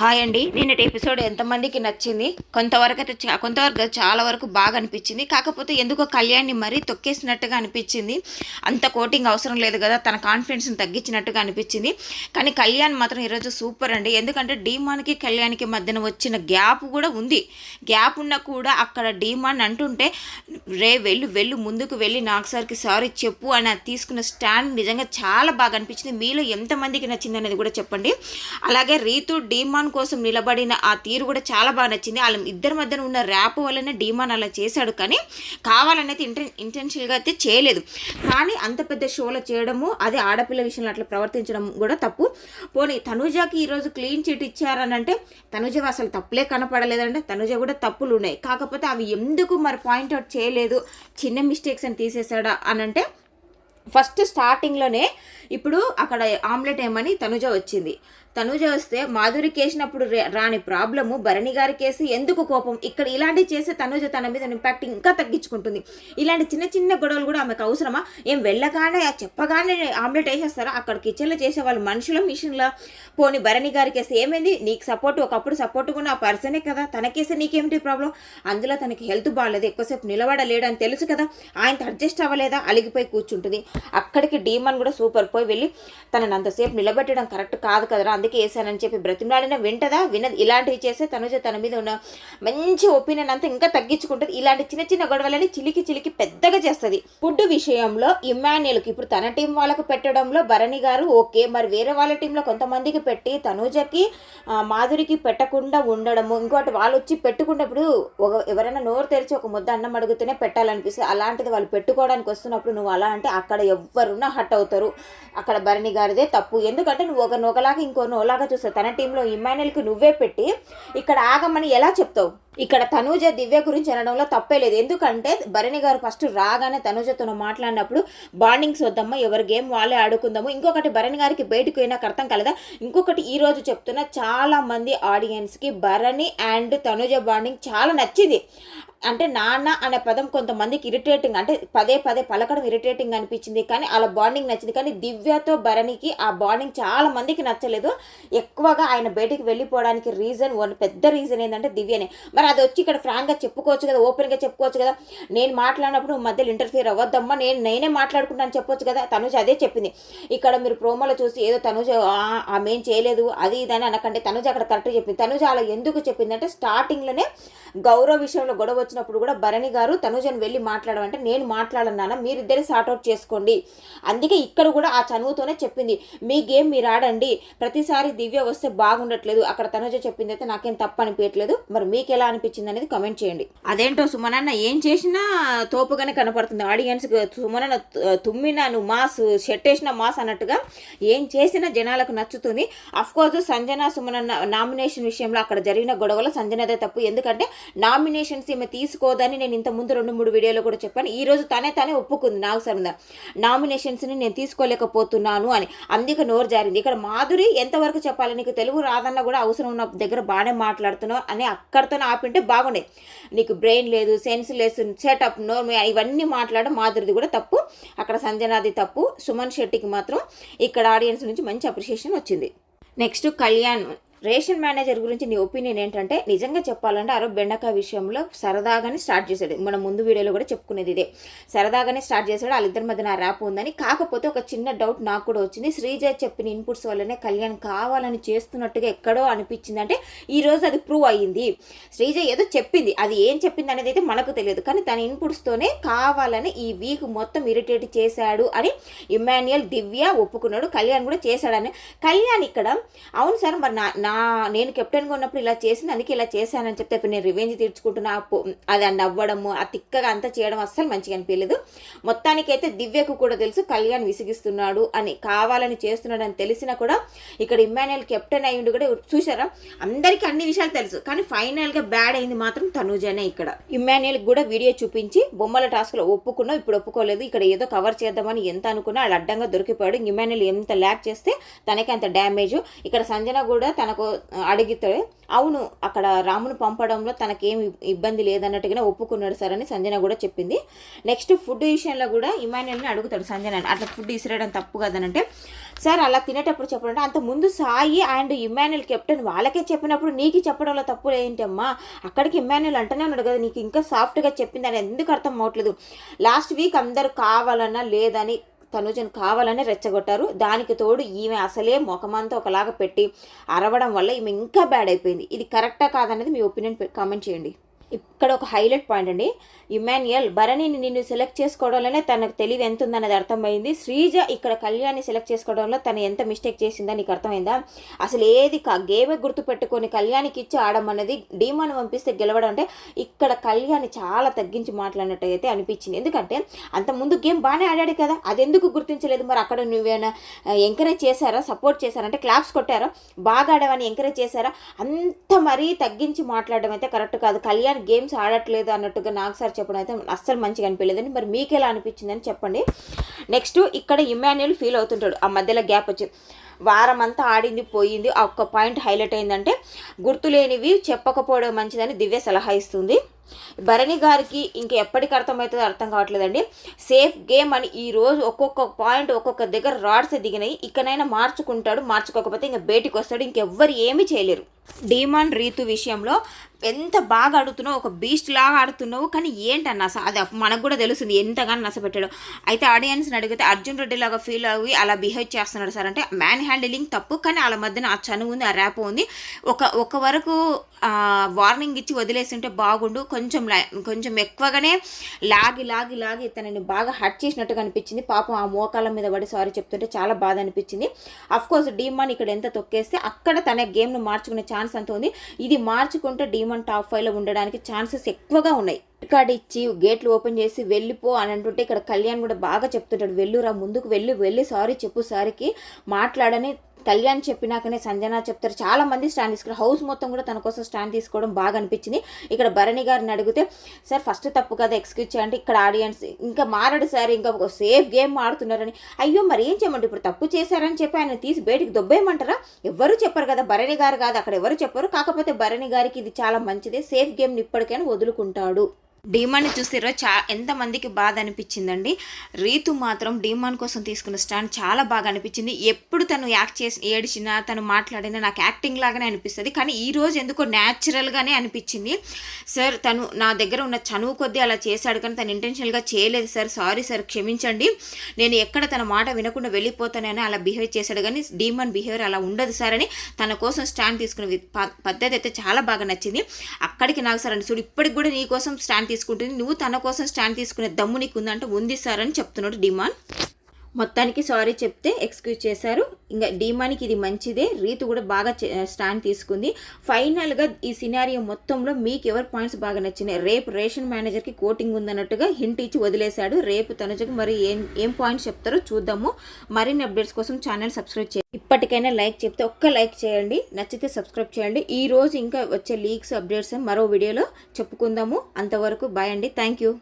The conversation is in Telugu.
హాయ్ అండి. నిన్నటి ఎపిసోడ్ ఎంతమందికి నచ్చింది? కొంతవరకు అయితే చా- కొంతవరకు చాలా వరకు బాగా అనిపించింది. కాకపోతే ఎందుకో కళ్యాణ్ని మరీ తొక్కేసినట్టుగా అనిపించింది. అంత కోటింగ్ అవసరం లేదు కదా తన కాన్ఫిడెన్స్ని తగ్గించినట్టుగా అనిపించింది. కానీ కళ్యాణ్ మాత్రం ఈరోజు సూపర్ అండి. ఎందుకంటే డీమాన్కి కళ్యాణ్కి మధ్యన వచ్చిన గ్యాప్ కూడా ఉంది. గ్యాప్ ఉన్నా కూడా అక్కడ డీమాన్ అంటుంటే రే వెళ్ళు వెళ్ళు ముందుకు వెళ్ళి నాకు సార్కి సారీ చెప్పు అని తీసుకున్న స్టాండ్ నిజంగా చాలా బాగా అనిపించింది. మీలో ఎంతమందికి నచ్చింది అనేది కూడా చెప్పండి. అలాగే రీతు డీమాన్ కోసం నిలబడిన ఆ తీరు కూడా చాలా బాగా నచ్చింది. వాళ్ళ ఇద్దరి మధ్యన ఉన్న ర్యాప్ వల్లనే డీమాన్ అలా చేశాడు కానీ కావాలనేది ఇంటెన్ ఇంటెన్షియల్గా అయితే చేయలేదు. కానీ అంత పెద్ద షోలో చేయడము అది ఆడపిల్ల విషయంలో అట్లా ప్రవర్తించడం కూడా తప్పు. పోనీ తనుజాకి ఈరోజు క్లీన్ చిట్ ఇచ్చారని అంటే తనుజ అసలు తప్పులే కనపడలేదంటే తనుజ కూడా తప్పులు ఉన్నాయి. కాకపోతే అవి ఎందుకు మరి పాయింట్అవుట్ చేయలేదు? చిన్న మిస్టేక్స్ అని తీసేశాడా అని అంటే ఫస్ట్ స్టార్టింగ్లోనే ఇప్పుడు అక్కడ ఆమ్లెట్ ఏమని తనుజ వచ్చింది. తనుజ వస్తే మాధురికి వేసినప్పుడు రాని ప్రాబ్లము భరణి గారి కేసు ఎందుకు కోపం? ఇక్కడ ఇలాంటివి చేస్తే తనుజ తన మీద ఇంపాక్ట్ ఇంకా తగ్గించుకుంటుంది. ఇలాంటి చిన్న చిన్న గొడవలు కూడా ఆమెకు అవసరమా? ఏం వెళ్ళగానే చెప్పగానే ఆమ్లెట్ వేసేస్తారా? అక్కడ కిచెన్లో చేసే వాళ్ళు మనుషుల మిషన్లో పోని భరణి గారి కేసు ఏమైంది? నీకు సపోర్ట్ ఒకప్పుడు సపోర్ట్ కూడా ఆ పర్సనే కదా? తనకేసే నీకేమిటి ప్రాబ్లం అందులో తనకి హెల్త్ బాగాలేదు ఎక్కువసేపు నిలబడలేడు అని తెలుసు కదా? ఆయనతో అడ్జస్ట్ అవ్వలేదా? అలిగిపోయి కూర్చుంటుంది. అక్కడికి డీమన్ కూడా సూపర్ పోయి వెళ్ళి తనని అంతసేపు నిలబెట్టడం కరెక్ట్ కాదు కదరా? అందుకే వేసానని చెప్పి బ్రతిమలాడిన వింటదా? వినది. ఇలాంటివి చేస్తే తనుజ తన మీద ఉన్న మంచి ఒపీనియన్ అంతా ఇంకా తగ్గించుకుంటుంది. ఇలాంటి చిన్న చిన్న గొడవలని చిలికి చిలికి పెద్దగా చేస్తుంది. ఫుడ్ విషయంలో ఇమాన్యుల్కి ఇప్పుడు తన టీం వాళ్ళకు పెట్టడంలో భరణి గారు ఓకే. మరి వేరే వాళ్ళ టీంలో కొంతమందికి పెట్టి తనుజకి మాధురికి పెట్టకుండా ఉండడము ఇంకోటి వాళ్ళు వచ్చి పెట్టుకున్నప్పుడు ఒక ఎవరైనా నోరు తెరిచి ఒక ముద్ద అన్నం అడిగితేనే పెట్టాలనిపిస్తుంది. అలాంటిది వాళ్ళు పెట్టుకోవడానికి వస్తున్నప్పుడు నువ్వు అలా అంటే అక్కడ ఎవరున్నా హట్ అవుతారు. అక్కడ భరణి గారిదే తప్పు. ఎందుకంటే నువ్వు ఒక నొకలాగా ఇంకో నోలాగా చూస్తావు. తన టీంలో ఇమ్మాన్యుల్కి నువ్వే పెట్టి ఇక్కడ ఆగమని ఎలా చెప్తావు? ఇక్కడ తనూజ దివ్య గురించి అనడంలో తప్పే లేదు. ఎందుకంటే భరణి గారు ఫస్ట్ రాగానే తనూజతో మాట్లాడినప్పుడు బాండింగ్స్ వద్దమ్మా ఎవరి గేమ్ వాళ్ళే ఆడుకుందాము. ఇంకొకటి భరణి గారికి బయటకు పోయినాక అర్థం కలదా? ఇంకొకటి ఈ రోజు చెప్తున్న చాలా మంది ఆడియన్స్కి భరణి అండ్ తనుజ బాండింగ్ చాలా నచ్చింది. అంటే నాన్న అనే పదం కొంతమందికి ఇరిటేటింగ్ అంటే పదే పదే పలకడం ఇరిటేటింగ్ అనిపించింది. కానీ అలా బాండింగ్ నచ్చింది. కానీ దివ్యతో భరణికి ఆ బాండింగ్ చాలా మందికి నచ్చలేదు. ఎక్కువగా ఆయన బయటికి వెళ్ళిపోవడానికి రీజన్ వన్ పెద్ద రీజన్ ఏంటంటే దివ్యనే. మరి అది వచ్చి ఇక్కడ ఫ్రాంక్గా చెప్పుకోవచ్చు కదా ఓపెన్గా చెప్పుకోవచ్చు కదా. నేను మాట్లాడినప్పుడు మధ్యలో ఇంటర్ఫియర్ అవ్వద్దమ్మా నేను నేనే మాట్లాడుకుంటాను చెప్పొచ్చు కదా. తనుజ అదే చెప్పింది. ఇక్కడ మీరు ప్రోమోలో చూసి ఏదో తనుజ ఆమె ఏం చేయలేదు అది ఇది అని అనకండి. తనుజ అక్కడ కరెక్ట్ చెప్పింది. తనుజ అలా ఎందుకు చెప్పిందంటే స్టార్టింగ్లోనే గౌరవ విషయంలో గొడవ వచ్చినప్పుడు కూడా భరణి గారు తనుజను వెళ్ళి మాట్లాడమంటే నేను మాట్లాడన్నానా మీరిద్దరే సార్ట్అవుట్ చేసుకోండి. అందుకే ఇక్కడ కూడా ఆ చనువుతోనే చెప్పింది. మీ గేమ్ మీరు ఆడండి. ప్రతిసారి దివ్య వస్తే బాగుండట్లేదు. అక్కడ తనుజ చెప్పింది అయితే నాకేం తప్పు అనిపించట్లేదు మరి మీకు ఎలా అనిపించింది అనేది కమెంట్ చేయండి. అదేంటో సుమనన్న ఏం చేసినా తోపుగానే కనపడుతుంది. ఆడియన్స్ సుమనన్న తుమ్మినా నువ్వు మాస్ షెట్టేసిన మాస్ అన్నట్టుగా ఏం చేసినా జనాలకు నచ్చుతుంది. అఫ్కోర్స్ సంజన సుమనన్న నామినేషన్ విషయంలో అక్కడ జరిగిన గొడవలో సంజనదే తప్పు. ఎందుకంటే నామినేషన్స్ ఈమె తీసుకోదని నేను ఇంత ముందు రెండు మూడు వీడియోలో కూడా చెప్పాను. ఈ రోజు తనే తనే ఒప్పుకుంది. నాకు సరైన నామినేషన్స్ని నేను తీసుకోలేకపోతున్నాను అని. అందుకే నోరు జారింది. ఇక్కడ మాధురి ఎంతవరకు చెప్పాలి? నీకు తెలుగు రాదన్న కూడా అవసరం ఉన్న దగ్గర బాగానే మాట్లాడుతున్నావు అని అక్కడితో ఆపింటే బాగుండే. నీకు బ్రెయిన్ లేదు సెన్స్ లేదు సెటప్ నో ఇవన్నీ మాట్లాడడం మాధురిది కూడా తప్పు. అక్కడ సంజనాది తప్పు. సుమన్ శెట్టికి మాత్రం ఇక్కడ ఆడియన్స్ నుంచి మంచి అప్రిషియేషన్ వచ్చింది. నెక్స్ట్ కళ్యాణ్. రేషన్ మేనేజర్ గురించి నీ ఒపీనియన్ ఏంటంటే నిజంగా చెప్పాలంటే ఆరో బెండకాయ విషయంలో సరదాగానే స్టార్ట్ చేశాడు మనం ముందు వీడియోలో కూడా చెప్పుకునేది ఇదే. సరదాగానే స్టార్ట్ చేశాడు వాళ్ళిద్దరి మధ్య నా ర్యాప్ ఉందని. కాకపోతే ఒక చిన్న డౌట్ నాకు కూడా వచ్చింది. శ్రీజ చెప్పిన ఇన్పుట్స్ వల్లనే కళ్యాణ్ కావాలని చేస్తున్నట్టుగా ఎక్కడో అనిపించింది అంటే ఈ రోజు అది ప్రూవ్ అయ్యింది. శ్రీజ ఏదో చెప్పింది. అది ఏం చెప్పింది అనేది అయితే మనకు తెలియదు. కానీ తన ఇన్పుట్స్తోనే కావాలని ఈ వీక్ మొత్తం ఇరిటేట్ చేశాడు అని ఇమాన్యుయల్ దివ్య ఒప్పుకున్నాడు. కళ్యాణ్ కూడా చేశాడని. కళ్యాణ్ ఇక్కడ అవును సార్ మరి నా నా నేను కెప్టెన్గా ఉన్నప్పుడు ఇలా చేసింది అందుకే ఇలా చేశానని చెప్తే ఇప్పుడు నేను రివెంజ్ తీర్చుకుంటున్నా. అది ఆ నవ్వడము ఆ తిక్కగా అంతా చేయడం అస్సలు మంచిగా అనిపించలేదు. మొత్తానికైతే దివ్యకు కూడా తెలుసు కళ్యాణ్ విసిగిస్తున్నాడు అని కావాలని చేస్తున్నాడు అని తెలిసినా కూడా ఇక్కడ ఇమ్మాన్యుయల్ కెప్టెన్ అయ్యిండు కూడా చూసారా అందరికీ అన్ని విషయాలు తెలుసు కానీ ఫైనల్గా బ్యాడ్ అయింది మాత్రం తనుజనే ఇక్కడ. ఇమ్మాన్యుయల్ కూడా వీడియో చూపించి బొమ్మల టాస్క్లో ఒప్పుకున్నా ఇప్పుడు ఒప్పుకోలేదు ఇక్కడ ఏదో కవర్ చేద్దామని ఎంత అనుకున్నా అది అడ్డంగా దొరికిపోయాడు. ఇమ్మాన్యుయల్ ఎంత ల్యాక్ చేస్తే తనకి అంత డ్యామేజ్ ఇక్కడ సంజన కూడా తన తనకు అడిగితే అవును అక్కడ రామును పంపడంలో తనకేం ఇబ్బంది లేదన్నట్టుగానే ఒప్పుకున్నాడు సార్ అని సంజన కూడా చెప్పింది. నెక్స్ట్ ఫుడ్ విషయంలో కూడా ఇమాన్యుల్ని అడుగుతాడు సంజన. అట్లా ఫుడ్ ఇసిరేయడం తప్పు కదనంటే సార్ అలా తినేటప్పుడు చెప్పడం అంత ముందు సాయి అండ్ ఇమాన్యుల్ కెప్టెన్ వాళ్ళకే చెప్పినప్పుడు నీకు చెప్పడంలో తప్పు ఏంటమ్మా అక్కడికి ఇమాన్యుల్ అంటేనే ఉన్నాడు కదా నీకు ఇంకా సాఫ్ట్గా చెప్పింది అని ఎందుకు అర్థం అవ్వట్లేదు? లాస్ట్ వీక్ అందరూ కావాలన్నా లేదని తనుజను కావాలని రెచ్చగొట్టారు. దానికి తోడు ఈమె అసలే ముఖమంతా ఒకలాగా పెట్టి అరవడం వల్ల ఈమె ఇంకా బ్యాడ్ అయిపోయింది. ఇది కరెక్టా కాదనేది మీ ఒపీనియన్ కామెంట్ చేయండి. ఇక్కడ ఒక హైలైట్ పాయింట్ అండి. ఇమాన్యుయల్ భరణిని నిన్ను సెలెక్ట్ చేసుకోవడంలోనే తనకు తెలివి ఎంత ఉందనేది అర్థమైంది. శ్రీజ ఇక్కడ కళ్యాణ్ని సెలెక్ట్ చేసుకోవడంలో తను ఎంత మిస్టేక్ చేసిందా నీకు అర్థమైందా? అసలు ఏది గేమే గుర్తుపెట్టుకొని కళ్యాణికి ఇచ్చి ఆడమన్నది డీమాను పంపిస్తే గెలవడం అంటే ఇక్కడ కళ్యాణ్ చాలా తగ్గించి మాట్లాడినట్టు అయితే అనిపించింది. ఎందుకంటే అంత ముందు గేమ్ బాగానే ఆడాడు కదా. అది ఎందుకు గుర్తించలేదు? మరి అక్కడ నువ్వేనా ఎంకరేజ్ చేశారా? సపోర్ట్ చేశారా? అంటే క్లాప్స్ కొట్టారా? బాగా ఆడావని ఎంకరేజ్ చేశారా? అంత మరీ తగ్గించి మాట్లాడడం అయితే కరెక్ట్ కాదు. కళ్యాణ్ గేమ్స్ ఆడట్లేదు అన్నట్టుగా నాకు సార్ చెప్పడం అయితే అస్సలు మంచిగా అనిపించలేదండి. మరి మీకు ఎలా అనిపించిందని చెప్పండి. నెక్స్ట్ ఇక్కడ ఇమాన్యుల్ ఫీల్ అవుతుంటాడు. ఆ మధ్యలో గ్యాప్ వచ్చి వారం అంతా ఆడింది పోయింది. ఒక్క పాయింట్ హైలైట్ అయిందంటే గుర్తులేనివి చెప్పకపోవడం మంచిదని దివ్య సలహా ఇస్తుంది. భరణి గారికి ఇంక ఎప్పటికి అర్థమవుతుందో అర్థం కావట్లేదండి. సేఫ్ గేమ్ అని ఈ రోజు ఒక్కొక్క పాయింట్ ఒక్కొక్క దగ్గర రాడ్స్ దిగినాయి. ఇకనైనా మార్చుకుంటాడు మార్చుకోకపోతే ఇంకా బయటికి వస్తాడు. ఇంకెవ్వరు ఏమీ చేయలేరు. డీమాన్ రీతు విషయంలో ఎంత బాగా ఆడుతున్నావు ఒక బీస్ట్ లాగా ఆడుతున్నావు కానీ ఏంటన్న అది మనకు కూడా తెలుస్తుంది ఎంతగానో నసపెట్టాడు. అయితే ఆడియన్స్ని అడిగితే అర్జున్ రెడ్డి లాగా ఫీల్ అవి అలా బిహేవ్ చేస్తున్నాడు సార్ అంటే మ్యాన్ హ్యాండిలింగ్ తప్పు కానీ వాళ్ళ మధ్యన ఆ చనువు ఉంది ఆ ర్యాప్ ఉంది. ఒక ఒక వరకు వార్నింగ్ ఇచ్చి వదిలేస్తుంటే బాగుండు. కొంచెం కొంచెం ఎక్కువగానే లాగి లాగి లాగి తనని బాగా హట్ చేసినట్టుగా అనిపించింది. పాపం ఆ మోకాల మీద పడి సారీ చెప్తుంటే చాలా బాధ అనిపించింది. అఫ్ కోర్స్ డీమాన్ ఇక్కడ ఎంత తొక్కేస్తే అక్కడ తన గేమ్ను మార్చుకునే ఛాన్స్ అంత ఉంది. ఇది మార్చుకుంటే డీమాన్ టాప్ ఫైవ్లో ఉండడానికి ఛాన్సెస్ ఎక్కువగా ఉన్నాయి. కార్డ్ ఇచ్చి గేట్లు ఓపెన్ చేసి వెళ్ళిపో అని అంటుంటే ఇక్కడ కళ్యాణ్ కూడా బాగా చెప్తుంటాడు. వెళ్ళురా ముందుకు వెళ్ళి వెళ్ళి సారీ చెప్పు సారీకి. మాట్లాడని కళ్యాణ్ చెప్పినాకనే సంజన చెప్తారు. చాలా మంది స్టాండ్ తీసుకున్నారు హౌస్ మొత్తం కూడా తన కోసం స్టాండ్ తీసుకోవడం బాగా అనిపించింది. ఇక్కడ భరణి గారిని అడిగితే సార్ ఫస్ట్ తప్పు కదా ఎక్స్క్యూజ్ చేయండి. ఇక్కడ ఆడియన్స్ ఇంకా మారడు సార్ ఇంకా ఒక సేఫ్ గేమ్ ఆడుతున్నారని. అయ్యో మరి ఏం చేయమంటే ఇప్పుడు తప్పు చేశారని చెప్పి ఆయన తీసి బయటికి దొబ్బేయమంటారా? ఎవరు చెప్పరు కదా. భరణి గారు కాదు అక్కడ ఎవరు చెప్పరు. కాకపోతే భరణి గారికి ఇది చాలా మంచిదే. సేఫ్ గేమ్ని ఇప్పటికైనా వదులుకుంటాడు. డీమాన్ని చూస్తే చా ఎంతమందికి బాధ అనిపించిందండి రీతు మాత్రం డీమాన్ కోసం తీసుకున్న స్టాండ్ చాలా బాగా అనిపించింది ఎప్పుడు తను యాక్ట్ చేసి ఏడిచినా తను మాట్లాడినా నాకు యాక్టింగ్ లాగానే అనిపిస్తుంది. కానీ ఈ రోజు ఎందుకో న్యాచురల్గానే అనిపించింది సార్ తను నా దగ్గర ఉన్న చనువు కొద్దీ అలా చేశాడు కానీ తను ఇంటెన్షనల్గా చేయలేదు సార్. సారీ సార్ క్షమించండి. నేను ఎక్కడ తన మాట వినకుండా వెళ్ళిపోతానని అలా బిహేవ్ చేశాడు కానీ డీమాన్ బిహేవియర్ అలా ఉండదు సార్ అని తన కోసం స్టాండ్ తీసుకునే పద్ధతి అయితే చాలా బాగా నచ్చింది. అక్కడికి నాకు సార్ అని చూడు ఇప్పటికి కూడా నీ కోసం స్టాండ్ స్టాండ్ తీసుకుంటుంది. నువ్వు తన కోసం స్టాండ్ తీసుకునే దమ్ము నీకు ఉందంటే ఉంది సార్ అని చెప్తున్నాడు డిమాండ్ మొత్తానికి సారీ చెప్తే ఎక్స్క్యూజ్ చేశారు. ఇంకా డీమానికి ఇది మంచిదే. రీతు కూడా బాగా స్టాండ్ తీసుకుంది. ఫైనల్గా ఈ సినారియో మొత్తంలో మీకు ఎవరి పాయింట్స్ బాగా నచ్చినాయి? రేపు రేషన్ మేనేజర్కి కోటింగ్ ఉందన్నట్టుగా హింట్ ఇచ్చి వదిలేశాడు. రేపు తనుజకు మరి ఏం ఏం పాయింట్స్ చెప్తారో చూద్దాము. మరిన్ని అప్డేట్స్ కోసం ఛానల్ సబ్స్క్రైబ్ చేయండి. ఇప్పటికైనా లైక్ చెప్తే ఒక్క లైక్ చేయండి. నచ్చితే సబ్స్క్రైబ్ చేయండి. ఈ రోజు ఇంకా వచ్చే లీక్స్ అప్డేట్స్ మరో వీడియోలో చెప్పుకుందాము. అంతవరకు బాయ్ అండి. Thank you.